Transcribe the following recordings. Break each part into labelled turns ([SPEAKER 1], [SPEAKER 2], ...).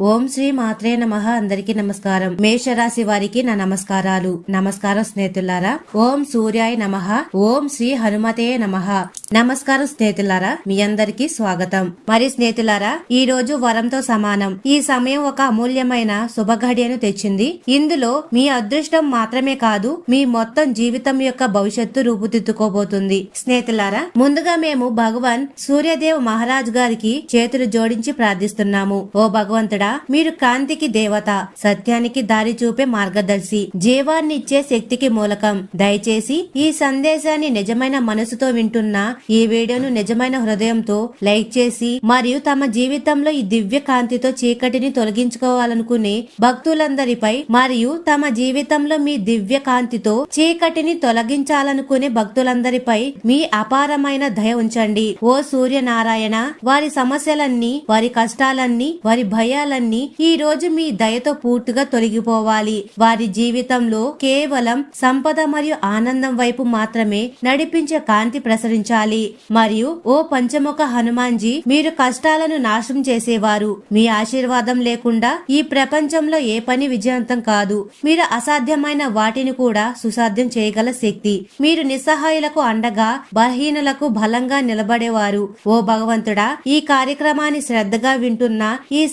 [SPEAKER 1] ఓం శ్రీ మాత్రే నమ. అందరికి నమస్కారం. మేషరాశి వారికి నా నమస్కారాలు. నమస్కారం స్నేహితులారా ఓం సూర్యాయ నమ. ఓం శ్రీ హనుమతే నమ. నమస్కారం స్నేహితులారా మీ అందరికి స్వాగతం. మరి స్నేహితులారా ఈ రోజు వరంతో సమానం. ఈ సమయం ఒక అమూల్యమైన శుభఘడియను తెచ్చింది. ఇందులో మీ అదృష్టం మాత్రమే కాదు మీ మొత్తం జీవితం యొక్క భవిష్యత్తు రూపుదిద్దుకోబోతుంది. స్నేహితులారా ముందుగా మేము భగవాన్ సూర్యదేవ్ మహారాజ్ గారికి చేతులు జోడించి ప్రార్థిస్తున్నాము. ఓ భగవంతుడా మీరు కాంతికి దేవత సత్యానికి దారి చూపే మార్గదర్శి జీవాన్నిచ్చే శక్తికి మూలకం. దయచేసి ఈ సందేశాన్ని నిజమైన మనసుతో వింటున్న ఈ వీడియోను నిజమైన హృదయంతో లైక్ చేసి మరియు తమ జీవితంలో ఈ దివ్య కాంతితో చీకటిని తొలగించుకోవాలనుకునే భక్తులందరిపై మరియు తమ జీవితంలో మీ దివ్య కాంతితో చీకటిని తొలగించాలనుకునే భక్తులందరిపై మీ అపారమైన దయ ఉంచండి. ఓ సూర్యనారాయణ వారి సమస్యలన్నీ వారి కష్టాలన్నీ వారి భయాలన్నీ ఈ రోజు మీ దయతో పూర్తిగా తొలగిపోవాలి. వారి జీవితంలో కేవలం సంపద మరియు ఆనందం వైపు మాత్రమే నడిపించే కాంతి ప్రసరించాలి. మరియు ఓ పంచముఖ హనుమాన్జీ మీరు కష్టాలను నాశనం చేసేవారు. మీ ఆశీర్వాదం లేకుండా ఈ ప్రపంచంలో ఏ పని విజయవంతం కాదు. మీరు అసాధ్యమైన వాటిని కూడా సుసాధ్యం చేయగల శక్తి. మీరు నిస్సహాయులకు అండగా బలహీనులకు బలంగా నిలబడేవారు. ఓ భగవంతుడా ఈ కార్యక్రమాన్ని శ్రద్ధగా వింటున్న ఈ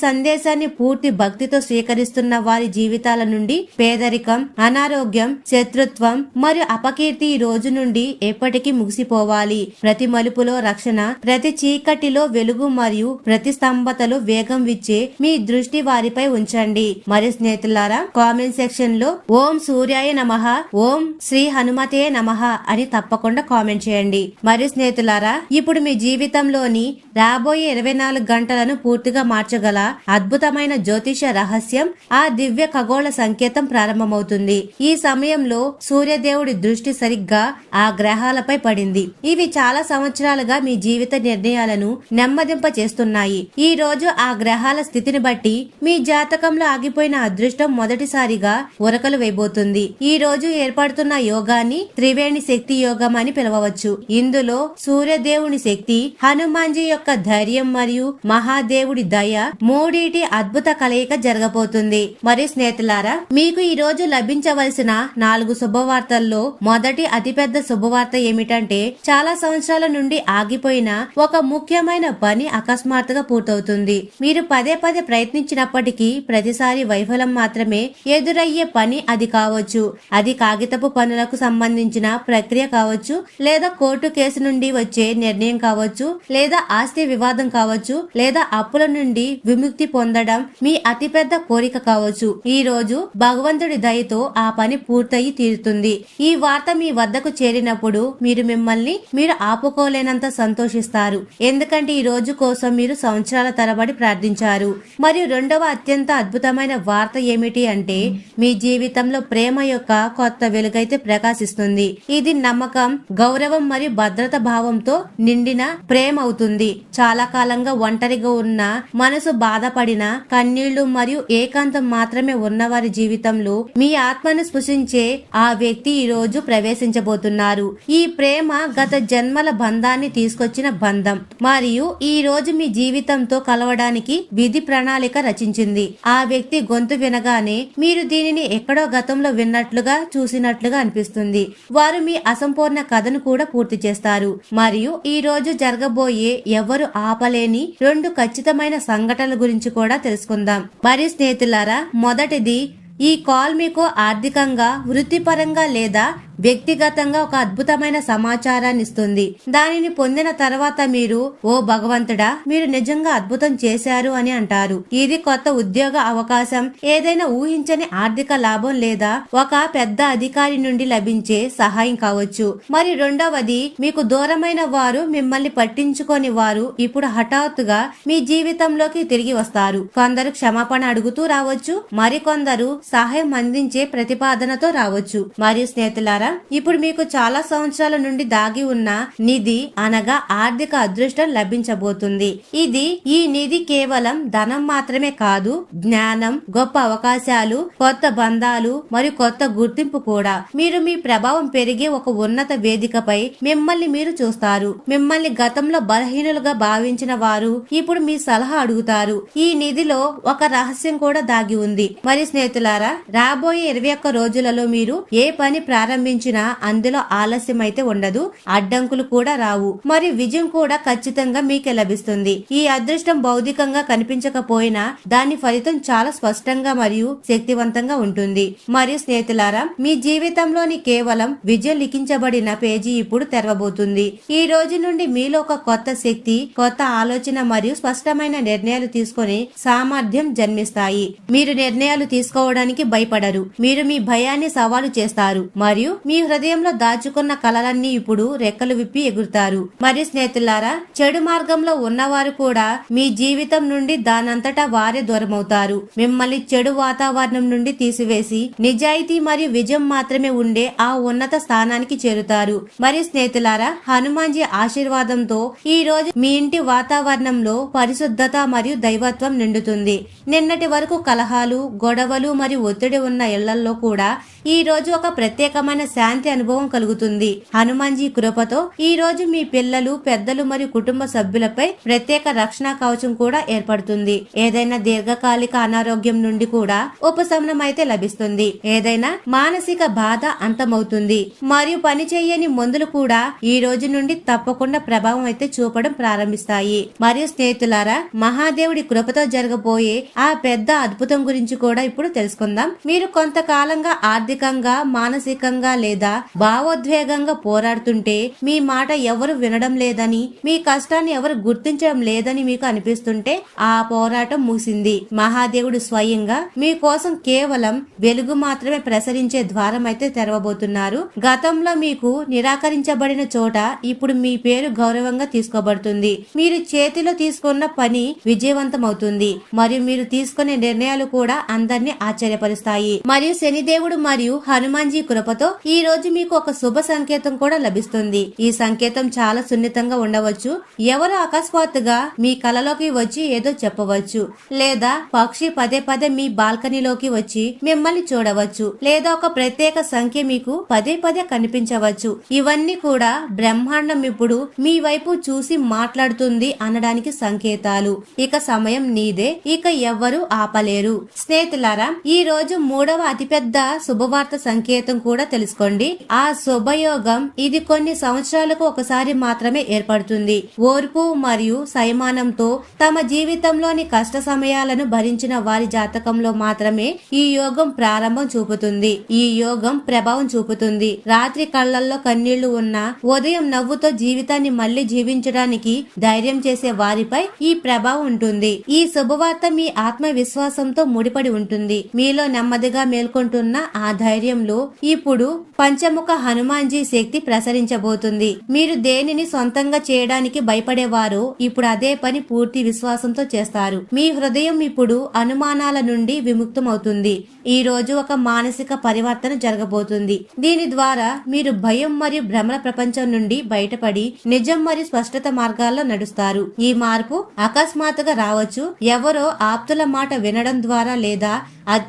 [SPEAKER 1] సందేశాన్ని పూర్తి భక్తితో స్వీకరిస్తున్న వారి జీవితాల నుండి పేదరికం అనారోగ్యం శత్రుత్వం మరియు అపకీర్తి ఈ రోజు నుండి ఎప్పటికీ ముగిసిపోవాలి. ప్రతి మలుపులో రక్షణ ప్రతి చీకటిలో వెలుగు మరియు ప్రతి స్తంభతలో వేగం విచ్చే మీ దృష్టి వారిపై ఉంచండి. మరి స్నేహితులారా కామెంట్ సెక్షన్లో ఓం సూర్యాయ నమః ఓం శ్రీ హనుమతే నమః అని తప్పకుండా కామెంట్ చేయండి. మరి స్నేహితులారా ఇప్పుడు మీ జీవితంలోని రాబోయే ఇరవై నాలుగు గంటలను పూర్తిగా మార్చగల అద్భుతమైన జ్యోతిష రహస్యం ఆ దివ్య ఖగోళ సంకేతం ప్రారంభమవుతుంది. ఈ సమయంలో సూర్యదేవుడి దృష్టి సరిగ్గా ఆ గ్రహాలపై పడింది. ఇవి చాలా సంవత్సరాలుగా మీ జీవిత నిర్ణయాలను నెమ్మదింప చేస్తున్నాయి. ఈ రోజు ఆ గ్రహాల స్థితిని బట్టి మీ జాతకంలో ఆగిపోయిన అదృష్టం మొదటిసారిగా ఉరకలు వేయబోతుంది. ఈ రోజు ఏర్పడుతున్న యోగాన్ని త్రివేణి శక్తి యోగం అని పిలవవచ్చు. ఇందులో సూర్యదేవుని శక్తి హనుమాన్జీ యొక్క ధైర్యం మరియు మహాదేవుడి దయ మూడిటి అద్భుత కలయిక జరగబోతుంది. మరి స్నేహితులారా మీకు ఈ రోజు లభించవలసిన నాలుగు శుభవార్తల్లో మొదటి అతిపెద్ద శుభవార్త ఏమిటంటే చాలా సంవత్సరాల నుండి ఆగిపోయిన ఒక ముఖ్యమైన పని అకస్మాత్తుగా పూర్తవుతుంది. మీరు పదే పదే ప్రయత్నించినప్పటికీ ప్రతిసారి వైఫల్యం మాత్రమే ఎదురయ్యే పని అది కావచ్చు. అది కాగితపు పనులకు సంబంధించిన ప్రక్రియ కావచ్చు లేదా కోర్టు కేసు నుండి వచ్చే నిర్ణయం కావచ్చు లేదా ఆస్తి వివాదం కావచ్చు లేదా అప్పుల నుండి విముక్తి పొందడం మీ అతిపెద్ద కోరిక కావచ్చు. ఈ రోజు భగవంతుడి దయతో ఆ పని పూర్తయి తీరుతుంది. ఈ వార్త మీ వద్దకు చేరినప్పుడు మీరు మిమ్మల్ని మీరు ఆపుకోలేనంత సంతోషిస్తారు. ఎందుకంటే ఈ రోజు కోసం మీరు సంవత్సరాల తరబడి ప్రార్థించారు. మరియు రెండవ అత్యంత అద్భుతమైన వార్త ఏమిటి అంటే మీ జీవితంలో ప్రేమ యొక్క కొత్త వెలుగైతే ప్రకాశిస్తుంది. ఇది నమ్మకం గౌరవం మరియు భద్రత భావంతో నిండిన ప్రేమ అవుతుంది. చాలా కాలంగా ఒంటరిగా ఉన్న మనసు బాధపడిన కన్నీళ్ళు మరియు ఏకాంతం మాత్రమే ఉన్నవారి జీవితంలో మీ ఆత్మను స్పృశించే ఆ వ్యక్తి ఈ రోజు ప్రవేశించబోతున్నారు. ఈ ప్రేమ గత జన్మల బంధాన్ని తీసుకొచ్చిన బంధం మరియు ఈ రోజు మీ జీవితంతో కలవడానికి విధి ప్రణాళిక రచించింది. ఆ వ్యక్తి గొంతు వినగానే మీరు దీనిని ఎక్కడో గతంలో విన్నట్లుగా చూసినట్లుగా అనిపిస్తుంది. వారు మీ అసంపూర్ణ కథను కూడా పూర్తి చేస్తారు. మరియు ఈ రోజు జరగబోయే ఎవరు ఆపలేని రెండు ఖచ్చితమైన సంఘటనల గురించి కూడా తెలుసుకుందాం. మరి స్నేహితులారా మొదటిది ఈ కాల్ మీకు ఆర్థికంగా వృత్తిపరంగా లేదా వ్యక్తిగతంగా ఒక అద్భుతమైన సమాచారాన్ని ఇస్తుంది. దానిని పొందిన తర్వాత మీరు ఓ భగవంతుడా మీరు నిజంగా అద్భుతం చేశారు అని అంటారు. ఇది కొత్త ఉద్యోగ అవకాశం. ఏదైనా ఊహించని ఆర్థిక లాభం లేదా ఒక పెద్ద అధికారి నుండి లభించే సహాయం కావచ్చు. మరి రెండవది మీకు దూరమైన వారు మిమ్మల్ని పట్టించుకొని వారు ఇప్పుడు హఠాత్తుగా మీ జీవితంలోకి తిరిగి వస్తారు. కొందరు క్షమాపణ అడుగుతూ రావచ్చు. మరికొందరు సహాయం అందించే ప్రతిపాదనతో రావచ్చు. మరియు స్నేహితులారా ఇప్పుడు మీకు చాలా సంవత్సరాల నుండి దాగి ఉన్న నిధి అనగా ఆర్థిక అదృష్టం లభించబోతుంది. ఇది ఈ నిధి కేవలం ధనం మాత్రమే కాదు జ్ఞానం గొప్ప అవకాశాలు కొత్త బంధాలు మరియు కొత్త గుర్తింపు కూడా. మీరు మీ ప్రభావం పెరిగే ఒక ఉన్నత వేదికపై మిమ్మల్ని మీరు చూస్తారు. మిమ్మల్ని గతంలో బలహీనులుగా భావించిన వారు ఇప్పుడు మీ సలహా అడుగుతారు. ఈ నిధిలో ఒక రహస్యం కూడా దాగి ఉంది. మరి మిత్రులారా రాబోయే ఇరవై ఒక్క రోజులలో మీరు ఏ పని ప్రారంభించినా అందులో ఆలస్యం అయితే ఉండదు అడ్డంకులు కూడా రావు. మరి విజయం కూడా ఖచ్చితంగా మీకే లభిస్తుంది. ఈ అదృష్టం భౌతికంగా కనిపించకపోయినా దాని ఫలితం చాలా స్పష్టంగా మరియు శక్తివంతంగా ఉంటుంది. మరియు స్నేహితులారా మీ జీవితంలోని కేవలం విజయం లిఖించబడిన పేజీ ఇప్పుడు తెరవబోతుంది. ఈ రోజు నుండి మీలో ఒక కొత్త శక్తి కొత్త ఆలోచన మరియు స్పష్టమైన నిర్ణయాలు తీసుకొని సామర్థ్యం జన్మిస్తాయి. మీరు నిర్ణయాలు తీసుకోవడానికి భయపడరు. మీరు మీ భయాన్ని సవాలు చేస్తారు. మరియు మీ హృదయంలో దాచుకున్న కలలన్నీ ఇప్పుడు రెక్కలు విప్పి ఎగురుతారు. మరియు స్నేహితులారా చెడు మార్గంలో ఉన్నవారు కూడా మీ జీవితం నుండి దానంతటా వారే దూరమవుతారు. మిమ్మల్ని చెడు వాతావరణం నుండి తీసివేసి నిజాయితీ మరియు విజయం మాత్రమే ఉండే ఆ ఉన్నత స్థానానికి చేరుతారు. మరియు స్నేహితులారా హనుమాన్జీ ఆశీర్వాదంతో ఈ రోజు మీ ఇంటి వాతావరణంలో పరిశుద్ధత మరియు దైవత్వం నిండుతుంది. నిన్నటి వరకు కలహాలు గొడవలు మరియు ఒత్తిడి ఉన్న ఇళ్ళలో కూడా ఈ రోజు ఒక ప్రత్యేకమైన శాంతి అనుభవం కలుగుతుంది. హనుమాన్జీ కృపతో ఈ రోజు మీ పిల్లలు పెద్దలు మరియు కుటుంబ సభ్యులపై ప్రత్యేక రక్షణ కవచం కూడా ఏర్పడుతుంది. ఏదైనా దీర్ఘకాలిక అనారోగ్యం నుండి కూడా ఉపశమనం అయితే లభిస్తుంది. ఏదైనా మానసిక బాధ అంతమవుతుంది. మరియు పని చేయని మందులు కూడా ఈ రోజు నుండి తప్పకుండా ప్రభావం అయితే చూపడం ప్రారంభిస్తాయి. మరియు స్నేహితులారా మహాదేవుడి కృపతో జరగబోయే ఆ పెద్ద అద్భుతం గురించి కూడా ఇప్పుడు తెలుసుకుందాం. మీరు కొంతకాలంగా ఆర్థికంగా మానసికంగా లేదా భావోద్వేగంగా పోరాడుతుంటే మీ మాట ఎవరు వినడం లేదని మీ కష్టాన్ని ఎవరు గుర్తించడం లేదని మీకు అనిపిస్తుంటే ఆ పోరాటం ముగిసింది. మహాదేవుడు స్వయంగా మీ కోసం కేవలం వెలుగు మాత్రమే ప్రసరించే ద్వారం అయితే తెరవబోతున్నారు. గతంలో మీకు నిరాకరించబడిన చోట ఇప్పుడు మీ పేరు గౌరవంగా తీసుకోబడుతుంది. మీరు చేతిలో తీసుకున్న పని విజయవంతమవుతుంది. మరియు మీరు తీసుకునే నిర్ణయాలు కూడా అందరినీ ఆశ్చర్యపరుస్తాయి మరియు శనిదేవుడు మరియు హనుమాన్జీ కృపతో ఈ రోజు మీకు ఒక శుభ సంకేతం కూడా లభిస్తుంది. ఈ సంకేతం చాలా సున్నితంగా ఉండవచ్చు. ఎవరు అకస్మాత్తుగా మీ కలలోకి వచ్చి ఏదో చెప్పవచ్చు. లేదా పక్షి పదే పదే మీ బాల్కనీలోకి వచ్చి మిమ్మల్ని చూడవచ్చు. లేదా ఒక ప్రత్యేక సంఖ్య మీకు పదే పదే కనిపించవచ్చు. ఇవన్నీ కూడా బ్రహ్మాండం ఇప్పుడు మీ వైపు చూసి మాట్లాడుతుంది అనడానికి సంకేతాలు. ఇక సమయం నీదే. ఇక ఎవ్వరు ఆపలేరు. స్నేహితులారా ఈ రోజు మూడవ అతిపెద్ద శుభవార్త సంకేతం కూడా తెలుసుకోండి. ఆ శుభయోగం ఇది కొన్ని సంవత్సరాలకు ఒకసారి మాత్రమే ఏర్పడుతుంది. ఓర్పు మరియు సైమానంతో తమ జీవితంలోని కష్ట సమయాలను భరించిన వారి జాతకంలో మాత్రమే ఈ యోగం ప్రారంభం చూపుతుంది. ఈ యోగం ప్రభావం చూపుతుంది. రాత్రి కళ్ళల్లో కన్నీళ్ళు ఉన్న ఉదయం నవ్వుతో జీవితాన్ని మళ్ళీ జీవించడానికి ధైర్యం చేసే వారిపై ఈ ప్రభావం ఉంటుంది. ఈ శుభవార్త మీ ఆత్మవిశ్వాసంతో ముడిపడి ఉంటుంది. మీ మీలో నెమ్మదిగా మేల్కొంటున్న ఆ ధైర్యంలో ఇప్పుడు పంచముఖ హనుమాన్జీ శక్తి ప్రసరించబోతుంది. మీరు దేనిని సొంతంగా చేయడానికి భయపడేవారు ఇప్పుడు అదే పని పూర్తి విశ్వాసంతో చేస్తారు. మీ హృదయం ఇప్పుడు అనుమానాల నుండి విముక్తమవుతుంది. ఈ రోజు ఒక మానసిక పరివర్తన జరగబోతుంది. దీని ద్వారా మీరు భయం మరియు భ్రమల ప్రపంచం నుండి బయటపడి నిజం మరియు స్పష్టత మార్గాల్లో నడుస్తారు. ఈ మార్పు అకస్మాత్తుగా రావచ్చు. ఎవరో ఆప్తుల మాట వినడం ద్వారా లేదా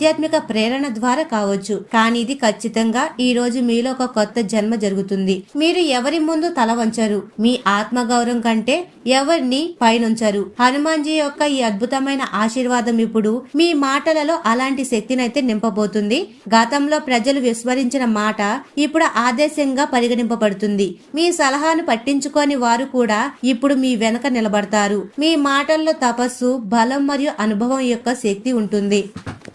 [SPEAKER 1] ఆధ్యాత్మిక ప్రేరణ ద్వారా కావచ్చు. కానీ ఇది ఖచ్చితంగా ఈ రోజు మీలో ఒక కొత్త జన్మ జరుగుతుంది. మీరు ఎవరి ముందు తల వంచరు? మీ ఆత్మగౌరవం కంటే ఎవరిని పైనుంచరు? హనుమాన్జీ యొక్క ఈ అద్భుతమైన ఆశీర్వాదం ఇప్పుడు మీ మాటలలో అలాంటి శక్తినైతే నింపబోతుంది. గతంలో ప్రజలు విస్మరించిన మాట ఇప్పుడు ఆదేశంగా పరిగణింపబడుతుంది. మీ సలహాను పట్టించుకొని వారు కూడా ఇప్పుడు మీ వెనక నిలబడతారు. మీ మాటల్లో తపస్సు బలం మరియు అనుభవం యొక్క శక్తి ఉంటుంది.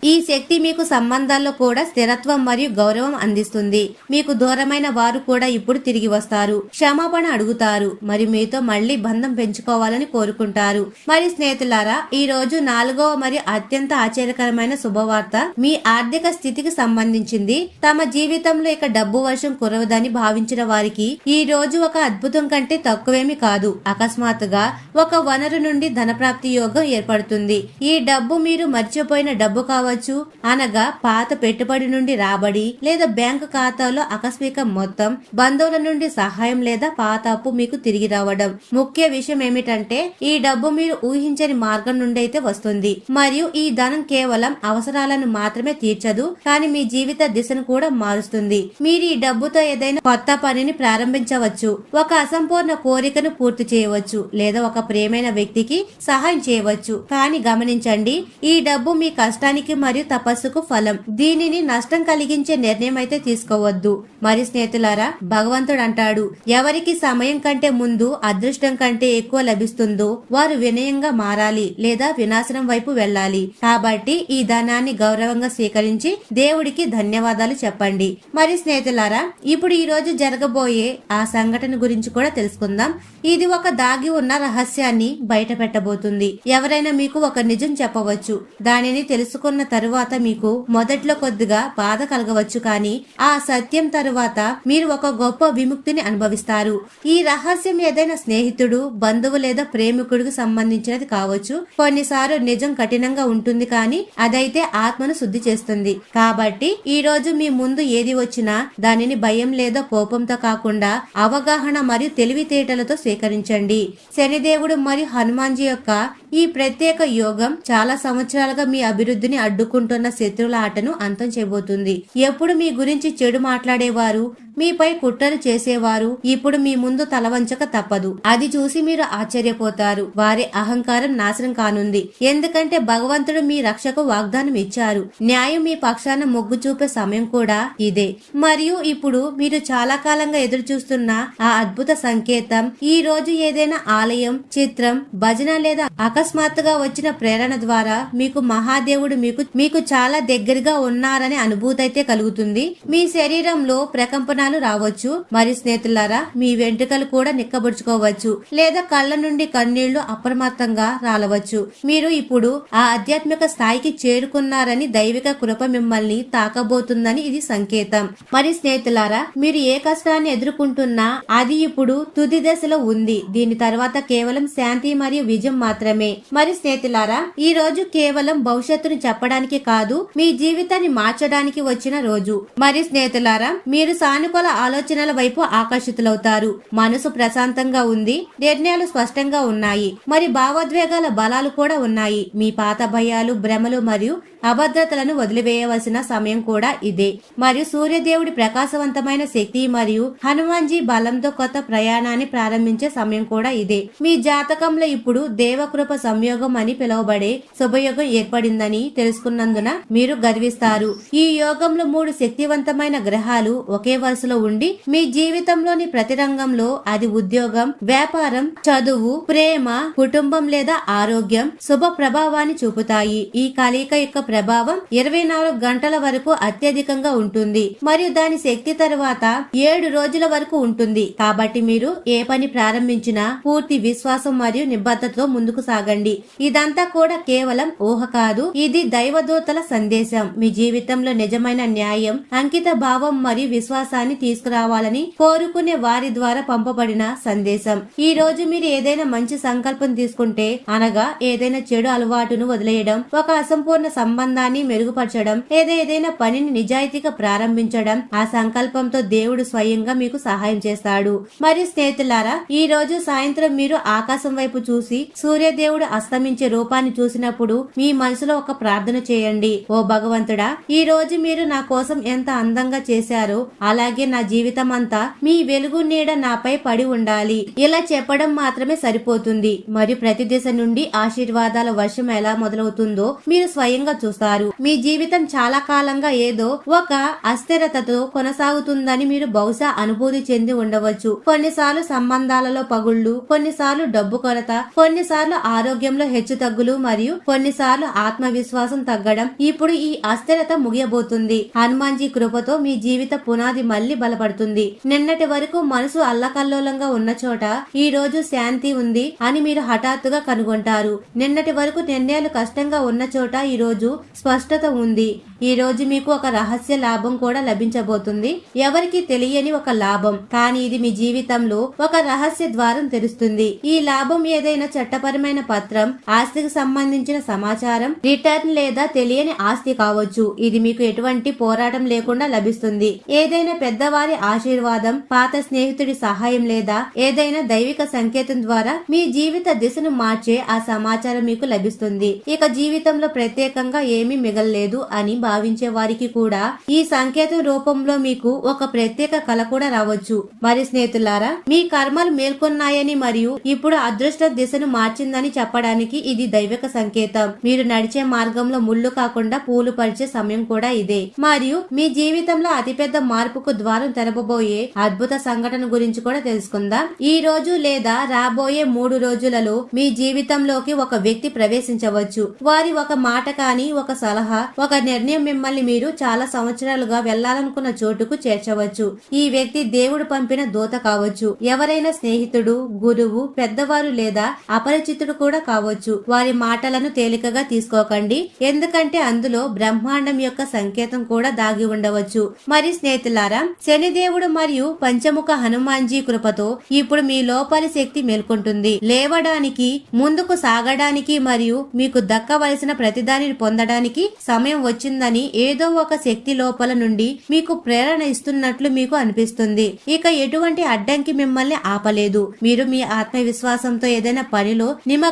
[SPEAKER 1] ఈ శక్తి మీకు సంబంధాల్లో కూడా స్థిరత్వం మరియు గౌరవం అందిస్తుంది. మీకు దూరమైన వారు కూడా ఇప్పుడు తిరిగి వస్తారు. క్షమాపణ అడుగుతారు. మరి మీతో మళ్ళీ బంధం పెంచుకోవాలని కోరుకుంటారు. మరి స్నేహితులారా ఈ రోజు నాలుగవ మరియు అత్యంత ఆశ్చర్యకరమైన శుభవార్త మీ ఆర్థిక స్థితికి సంబంధించింది. తమ జీవితంలో ఇక డబ్బు వర్షం కురవదని భావించిన వారికి ఈ రోజు ఒక అద్భుతం కంటే తక్కువేమి కాదు. అకస్మాత్తుగా ఒక వనరు నుండి ధనప్రాప్తి యోగం ఏర్పడుతుంది. ఈ డబ్బు మీరు మర్చిపోయిన డబ్బు కావచ్చు. ఉండవచ్చు అనగా పాత పెట్టుబడి నుండి రాబడి లేదా బ్యాంకు ఖాతాలో ఆకస్మిక మొత్తం బంధువుల నుండి సహాయం లేదా పాత అప్పు మీకు తిరిగి రావడం. ముఖ్య విషయం ఏమిటంటే ఈ డబ్బు మీరు ఊహించని మార్గం నుండి అయితే వస్తుంది. మరియు ఈ ధనం కేవలం అవసరాలను మాత్రమే తీర్చదు కానీ మీ జీవిత దిశను కూడా మారుస్తుంది. మీరు ఈ డబ్బుతో ఏదైనా కొత్త పనిని ప్రారంభించవచ్చు. ఒక అసంపూర్ణ కోరికను పూర్తి చేయవచ్చు లేదా ఒక ప్రేమైన వ్యక్తికి సహాయం చేయవచ్చు. కానీ గమనించండి ఈ డబ్బు మీ కష్టానికి మరియు తపస్సుకు ఫలం. దీనిని నష్టం కలిగించే నిర్ణయం అయితే తీసుకోవద్దు. మరి స్నేహితులారా భగవంతుడు అంటాడు ఎవరికి సమయం కంటే ముందు అదృష్టం కంటే ఎక్కువ లభిస్తుందో వారు వినయంగా మారాలి లేదా వినాశనం వైపు వెళ్ళాలి. కాబట్టి ఈ ధనాన్ని గౌరవంగా స్వీకరించి దేవుడికి ధన్యవాదాలు చెప్పండి. మరి స్నేహితులారా ఇప్పుడు ఈ రోజు జరగబోయే ఆ సంఘటన గురించి కూడా తెలుసుకుందాం. ఇది ఒక దాగి ఉన్న రహస్యాన్ని బయట పెట్టబోతుంది ఎవరైనా మీకు ఒక నిజం చెప్పవచ్చు. దానిని తెలుసుకున్న తరువాత మీకు మొదట్లో కొద్దిగా బాధ కలగవచ్చు కానీ ఆ సత్యం తరువాత మీరు ఒక గొప్ప విముక్తిని అనుభవిస్తారు. ఈ రహస్యం ఏదైనా స్నేహితుడు బంధువు లేదా ప్రేమికుడికి సంబంధించినది కావచ్చు. కొన్నిసార్లు నిజం కఠినంగా ఉంటుంది కానీ అదైతే ఆత్మను శుద్ధి చేస్తుంది. కాబట్టి ఈ రోజు మీ ముందు ఏది వచ్చినా దానిని భయం లేదా కోపంతో కాకుండా అవగాహన మరియు తెలివితేటలతో స్వీకరించండి శనిదేవుడు మరియు హనుమాన్జీ యొక్క ఈ ప్రత్యేక యోగం చాలా సంవత్సరాలుగా మీ అభివృద్ధిని అడ్డుకుంటున్న శత్రువుల ఆటను అంతం చేయబోతుంది. ఎప్పుడు మీ గురించి చెడు మాట్లాడేవారు మీపై కుట్రలు చేసేవారు ఇప్పుడు మీ ముందు తలవంచక తప్పదు. అది చూసి మీరు ఆశ్చర్యపోతారు. వారి అహంకారం నాశనం కానుంది. ఎందుకంటే భగవంతుడు మీ రక్షకు వాగ్దానం ఇచ్చారు. న్యాయం మీ పక్షాన మొగ్గు చూపే సమయం కూడా ఇదే. మరియు ఇప్పుడు మీరు చాలా కాలంగా ఎదురు చూస్తున్న ఆ అద్భుత సంకేతం ఈ రోజు ఏదైనా ఆలయం చిత్రం భజన లేదా అకస్మాత్తుగా వచ్చిన ప్రేరణ ద్వారా మీకు మహాదేవుడు మీకు మీకు చాలా దగ్గరగా ఉన్నారనే అనుభూతి అయితే కలుగుతుంది. మీ శరీరంలో ప్రకంపనాలు రావచ్చు. మరి స్నేహితులారా మీ వెంట్రుకలు కూడా నిక్కబుడుచుకోవచ్చు. లేదా కళ్ళ నుండి కన్నీళ్ళు అప్రమత్తంగా రాలవచ్చు. మీరు ఇప్పుడు ఆ ఆధ్యాత్మిక స్థాయికి చేరుకున్నారని దైవిక కృప మిమ్మల్ని తాకబోతుందని ఇది సంకేతం. మరి స్నేహితులారా మీరు ఏ కష్టాన్ని ఎదుర్కొంటున్నా అది ఇప్పుడు తుది దశలో ఉంది. దీని తర్వాత కేవలం శాంతి మరియు విజయం మాత్రమే. మరి స్నేహితులారా ఈ రోజు కేవలం భవిష్యత్తును చెప్పడానికి కాదు మీ జీవితాన్ని మార్చడానికి వచ్చిన రోజు. మరి స్నేహితులారా మీరు సానుకూల ఆలోచనల వైపు ఆకర్షితులవుతారు. మనసు ప్రశాంతంగా ఉంది నిర్ణయాలు స్పష్టంగా ఉన్నాయి. మరి భావోద్వేగాల బలాలు కూడా ఉన్నాయి. మీ పాత భయాలు భ్రమలు మరియు అభద్రతలను వదిలివేయవలసిన సమయం కూడా ఇదే. మరియు సూర్యదేవుడి ప్రకాశవంతమైన శక్తి మరియు హనుమాన్జీ బలంతో కొత్త ప్రయాణాన్ని ప్రారంభించే సమయం కూడా ఇదే. మీ జాతకంలో ఇప్పుడు దేవకృప సంయోగం అని పిలువబడే శుభయోగం ఏర్పడిందని తెలుసుకున్నందున మీరు గర్విస్తారు. ఈ యోగంలో మూడు శక్తివంతమైన గ్రహాలు ఒకే వరుసలో ఉండి మీ జీవితంలోని ప్రతి రంగంలో అది ఉద్యోగం వ్యాపారం చదువు ప్రేమ కుటుంబం లేదా ఆరోగ్యం శుభ ప్రభావాన్ని చూపుతాయి. ఈ కలయిక యొక్క ప్రభావం ఇరవై నాలుగు గంటల వరకు అత్యధికంగా ఉంటుంది. మరియు దాని శక్తి తరువాత ఏడు రోజుల వరకు ఉంటుంది. కాబట్టి మీరు ఏ పని ప్రారంభించినా పూర్తి విశ్వాసం మరియు నిబద్ధతతో ముందుకు సాగ సాగండి ఇదంతా కూడా కేవలం ఊహ కాదు. ఇది దైవదూతల సందేశం. మీ జీవితంలో నిజమైన న్యాయం అంకిత భావం మరియు విశ్వాసాన్ని తీసుకురావాలని కోరుకునే వారి ద్వారా పంపబడిన సందేశం. ఈ రోజు మీరు ఏదైనా మంచి సంకల్పం తీసుకుంటే అనగా ఏదైనా చెడు అలవాటును వదిలేయడం ఒక అసంపూర్ణ సంబంధాన్ని మెరుగుపరచడం ఏదేదైనా ఏదైనా పనిని నిజాయితీగా ప్రారంభించడం ఆ సంకల్పంతో దేవుడు స్వయంగా మీకు సహాయం చేస్తాడు. మరి స్నేహితులారా ఈ రోజు సాయంత్రం మీరు ఆకాశం వైపు చూసి సూర్యదేవుడు అస్తమించే రూపాన్ని చూసినప్పుడు మీ మనసులో ఒక ప్రార్థన చేయండి. ఓ భగవంతుడా ఈ రోజు మీరు నా కోసం ఎంత అందంగా చేశారో. అలాగే నా జీవితం అంతా మీ వెలుగు నీడ నాపై పడి ఉండాలి. ఇలా చెప్పడం మాత్రమే సరిపోతుంది. మరియు ప్రతి దిశ నుండి ఆశీర్వాదాల వర్షం ఎలా మొదలవుతుందో మీరు స్వయంగా చూస్తారు. మీ జీవితం చాలా కాలంగా ఏదో ఒక అస్థిరతతో కొనసాగుతుందని మీరు బహుశా అనుభూతి చెంది ఉండవచ్చు. కొన్నిసార్లు సంబంధాలలో పగుళ్ళు కొన్నిసార్లు డబ్బు కొరత కొన్నిసార్లు ఆరోగ్యంలో హెచ్చు తగ్గులు మరియు కొన్నిసార్లు ఆత్మవిశ్వాసం తగ్గడం ఇప్పుడు ఈ అస్థిరత ముగియబోతుంది. హనుమాన్జీ కృపతో మీ జీవిత పునాది మళ్ళీ బలపడుతుంది. నిన్నటి వరకు మనసు అల్లకల్లోలంగా ఉన్న చోట ఈ రోజు శాంతి ఉంది అని మీరు హఠాత్తుగా కనుగొంటారు. నిన్నటి వరకు నిర్ణయాలు కష్టంగా ఉన్న చోట ఈ రోజు స్పష్టత ఉంది. ఈ రోజు మీకు ఒక రహస్య లాభం కూడా లభించబోతుంది. ఎవరికి తెలియని ఒక లాభం. కానీ ఇది మీ జీవితంలో ఒక రహస్య ద్వారం తెరుస్తుంది. ఈ లాభం ఏదైనా చట్టపరమైన పత్రం ఆస్తికి సంబంధించిన సమాచారం రిటర్న్ లేదా తెలియని ఆస్తి కావచ్చు. ఇది మీకు ఎటువంటి పోరాటం లేకుండా లభిస్తుంది. ఏదైనా పెద్దవారి ఆశీర్వాదం పాత స్నేహితుడి సహాయం లేదా ఏదైనా దైవిక సంకేతం ద్వారా మీ జీవిత దిశను మార్చే ఆ సమాచారం మీకు లభిస్తుంది. ఇక జీవితంలో ప్రత్యేకంగా ఏమీ మిగలలేదు అని భావించే వారికి కూడా ఈ సంకేతం రూపంలో మీకు ఒక ప్రత్యేక కళ కూడా రావచ్చు. మరి స్నేహితులారా మీ కర్మలు మేల్కొన్నాయని మరియు ఇప్పుడు అదృష్ట దిశను మార్చిందని చెప్పడానికి ఇది దైవిక సంకేతం. మీరు నడిచే మార్గంలో ముళ్ళు కాకుండా పూలు పరిచే సమయం కూడా ఇదే. మరియు మీ జీవితంలో అతిపెద్ద మార్పుకు ద్వారం తెరపబోయే అద్భుత సంఘటన గురించి కూడా తెలుసుకుందాం. ఈ రోజు లేదా రాబోయే మూడు రోజులలో మీ జీవితంలోకి ఒక వ్యక్తి ప్రవేశించవచ్చు. వారి ఒక మాట కానీ ఒక సలహా ఒక నిర్ణయం మిమ్మల్ని మీరు చాలా సంవత్సరాలుగా వెళ్ళాలనుకున్న చోటుకు చేర్చవచ్చు. ఈ వ్యక్తి దేవుడు పంపిన దూత కావచ్చు. ఎవరైనా స్నేహితుడు గురువు పెద్దవారు లేదా అపరిచితుడు కూడా కూడా కావచ్చు. వారి మాటలను తేలికగా తీసుకోకండి. ఎందుకంటే అందులో బ్రహ్మాండం యొక్క సంకేతం కూడా దాగి ఉండవచ్చు. మరి స్నేహితులారా శనిదేవుడు మరియు పంచముఖ హనుమాన్జీ కృపతో ఇప్పుడు మీ లోపలి శక్తి మేల్కొంటుంది. లేవడానికి ముందుకు సాగడానికి మరియు మీకు దక్కవలసిన ప్రతిదానిని పొందడానికి సమయం వచ్చిందని ఏదో ఒక శక్తి లోపల నుండి మీకు ప్రేరణ ఇస్తున్నట్లు మీకు అనిపిస్తుంది. ఇక ఎటువంటి అడ్డంకి మిమ్మల్ని ఆపలేదు. మీరు మీ ఆత్మవిశ్వాసంతో ఏదైనా పనిలో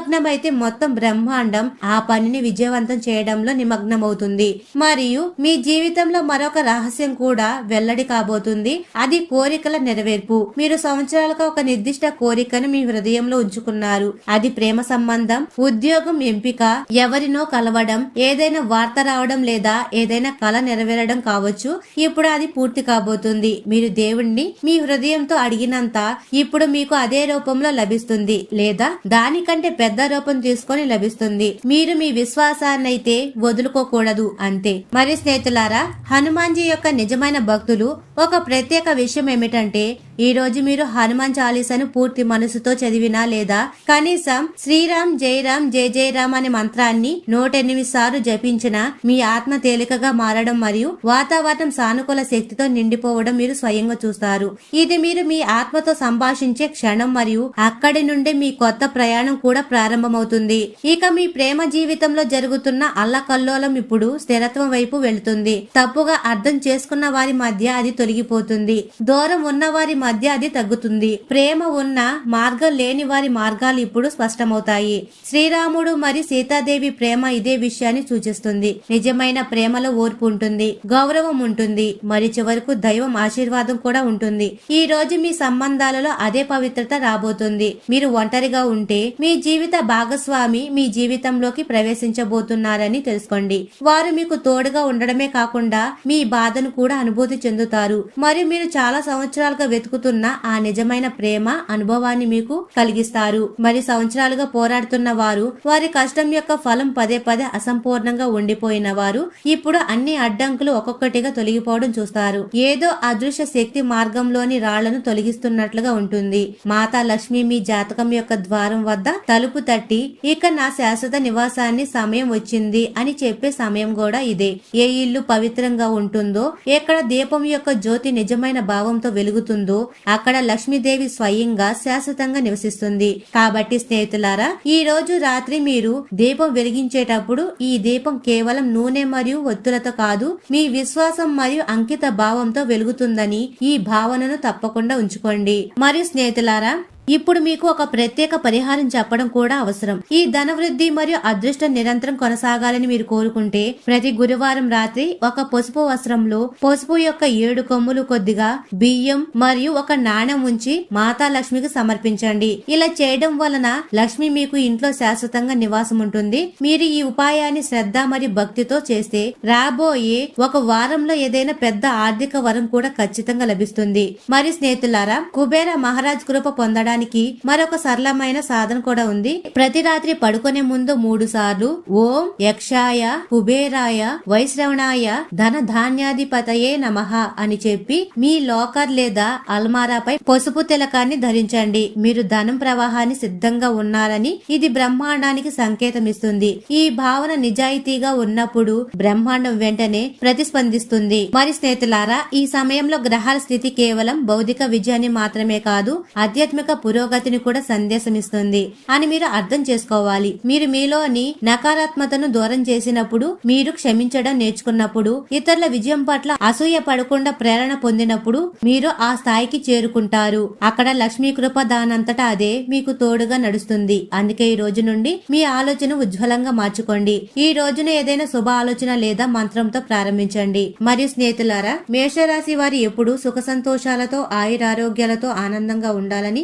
[SPEAKER 1] నిమగ్నమైతే మొత్తం బ్రహ్మాండం ఆ పనిని విజయవంతం చేయడంలో నిమగ్నమవుతుంది. మరియు మీ జీవితంలో మరొక రహస్యం కూడా వెల్లడి కాబోతుంది. అది కోరికల నెరవేర్పు. మీరు సంవత్సరాలుగా ఒక నిర్దిష్ట కోరికను మీ హృదయంలో ఉంచుకున్నారు. అది ప్రేమ సంబంధం ఉద్యోగం ఎంపిక ఎవరినో కలవడం ఏదైనా వార్త రావడం లేదా ఏదైనా కళ నెరవేరడం కావచ్చు. ఇప్పుడు అది పూర్తి కాబోతుంది. మీరు దేవుణ్ణి మీ హృదయంతో అడిగినంత ఇప్పుడు మీకు అదే రూపంలో లభిస్తుంది. లేదా దానికంటే పెద్ద రూపం తీసుకొని లభిస్తుంది. మీరు మీ విశ్వాసాన్ని అయితే వదులుకోకూడదు అంతే. మరి స్నేహితులారా హనుమాన్జీ యొక్క నిజమైన భక్తులు ఒక ప్రత్యేక విషయం ఏమిటంటే ఈ రోజు మీరు హనుమాన్ చాలీసాను పూర్తి మనసుతో చదివినా లేదా కనీసం శ్రీరామ్ జయరామ్ జయ జయరామ్ అనే మంత్రాన్ని నూట ఎనిమిది సార్లు జపించిన మీ ఆత్మ తేలికగా మారడం మరియు వాతావరణం సానుకూల శక్తితో నిండిపోవడం మీరు స్వయంగా చూస్తారు. ఇది మీరు మీ ఆత్మతో సంభాషించే క్షణం మరియు అక్కడి నుండి మీ కొత్త ప్రయాణం కూడా ప్రారంభమవుతుంది. ఇక మీ ప్రేమ జీవితంలో జరుగుతున్న అల్లకల్లోలం ఇప్పుడు స్థిరత్వం వైపు వెళుతుంది. తప్పుగా అర్థం చేసుకున్న వారి మధ్య అది తొలగిపోతుంది. దూరం ఉన్న వారి మధ్య అది తగ్గుతుంది. ప్రేమ ఉన్న మార్గం లేని వారి మార్గాలు ఇప్పుడు స్పష్టమవుతాయి. శ్రీరాముడు మరి సీతాదేవి ప్రేమ ఇదే విషయాన్ని సూచిస్తుంది. నిజమైన ప్రేమలో ఓర్పు ఉంటుంది గౌరవం ఉంటుంది మరి చివరకు దైవం ఆశీర్వాదం కూడా ఉంటుంది. ఈ రోజు మీ సంబంధాలలో అదే పవిత్రత రాబోతుంది. మీరు ఒంటరిగా ఉంటే మీ జీవిత భాగస్వామి మీ జీవితంలోకి ప్రవేశించబోతున్నారని తెలుసుకోండి. వారు మీకు తోడుగా ఉండడమే కాకుండా మీ బాధను కూడా అనుభూతి చెందుతారు. మరియు మీరు చాలా సంవత్సరాలుగా వెతుకుతున్న ఆ నిజమైన ప్రేమ అనుభవాన్ని మీకు కలిగిస్తారు. మరి సంవత్సరాలుగా పోరాడుతున్న వారు వారి కష్టం యొక్క ఫలం పదే పదే అసంపూర్ణంగా ఉండిపోయిన వారు ఇప్పుడు అన్ని అడ్డంకులు ఒక్కొక్కటిగా తొలగిపోవడం చూస్తారు. ఏదో అదృశ్య శక్తి మార్గంలోని రాళ్ళను తొలగిస్తున్నట్లుగా ఉంటుంది. మాతా లక్ష్మి మీ జాతకం యొక్క ద్వారం వద్ద తలుపు తట్టి ఇక నా శాశ్వత నివాసాన్ని సమయం వచ్చింది అని చెప్పే సమయం కూడా ఇదే. ఏ ఇల్లు పవిత్రంగా ఉంటుందో ఎక్కడ దీపం యొక్క జ్యోతి నిజమైన భావంతో వెలుగుతుందో అక్కడ లక్ష్మీదేవి స్వయంగా శాశ్వతంగా నివసిస్తుంది. కాబట్టి స్నేహితులారా ఈ రోజు రాత్రి మీరు దీపం వెలిగించేటప్పుడు ఈ దీపం కేవలం నూనె మరియు ఒత్తులతో కాదు మీ విశ్వాసం మరియు అంకిత భావంతో వెలుగుతుందని ఈ భావనను తప్పకుండా ఉంచుకోండి. మరియు స్నేహితులారా ఇప్పుడు మీకు ఒక ప్రత్యేక పరిహారం చెప్పడం కూడా అవసరం. ఈ ధన వృద్ధి మరియు అదృష్టం నిరంతరం కొనసాగాలని మీరు కోరుకుంటే ప్రతి గురువారం రాత్రి ఒక పసుపు వస్త్రంలో పసుపు యొక్క ఏడు కొమ్ములు కొద్దిగా బియ్యం మరియు ఒక నాణెం ఉంచి మాతా లక్ష్మికి సమర్పించండి. ఇలా చేయడం వలన లక్ష్మి మీకు ఇంట్లో శాశ్వతంగా నివాసం ఉంటుంది. మీరు ఈ ఉపాయాన్ని శ్రద్ధ మరియు భక్తితో చేస్తే రాబోయే ఒక వారంలో ఏదైనా పెద్ద ఆర్థిక వరం కూడా ఖచ్చితంగా లభిస్తుంది. మరి స్నేహితులారా కుబేర మహారాజ్ కృప పొందడానికి మరొక సరళమైన సాధన కూడా ఉంది. ప్రతి రాత్రి పడుకునే ముందు మూడు సార్లు ఓం యక్షాయ కుబేరాయ వైశ్రవణాయ ధన ధాన్యాధిపతయే నమ అని చెప్పి మీ లోకర్ లేదా అల్మారాపై పసుపు తిలకాన్ని ధరించండి. మీరు ధనం ప్రవాహాన్ని సిద్ధంగా ఉన్నారని ఇది బ్రహ్మాండానికి సంకేతం ఇస్తుంది ఈ భావన నిజాయితీగా ఉన్నప్పుడు బ్రహ్మాండం వెంటనే ప్రతిస్పందిస్తుంది. మరి స్నేహితులారా ఈ సమయంలో గ్రహాల స్థితి కేవలం భౌతిక విజయాన్ని మాత్రమే కాదు ఆధ్యాత్మిక పురోగతిని కూడా సందేశమిస్తుంది అని మీరు అర్థం చేసుకోవాలి. మీరు మీలోని నకారాత్మకతను దూరం చేసినప్పుడు మీరు క్షమించడం నేర్చుకున్నప్పుడు ఇతరుల విజయం పట్ల అసూయ పడకుండా ప్రేరణ పొందినప్పుడు మీరు ఆ స్థాయికి చేరుకుంటారు. అక్కడ లక్ష్మీ కృప దానంతటా అదే మీకు తోడుగా నడుస్తుంది. అందుకే ఈ రోజు నుండి మీ ఆలోచన ఉజ్వలంగా మార్చుకోండి. ఈ రోజున ఏదైనా శుభ ఆలోచన లేదా మంత్రంతో ప్రారంభించండి. మరియు స్నేహితులారా మేషరాశి వారి ఎప్పుడు సుఖ సంతోషాలతో ఆయురారోగ్యాలతో ఆనందంగా ఉండాలని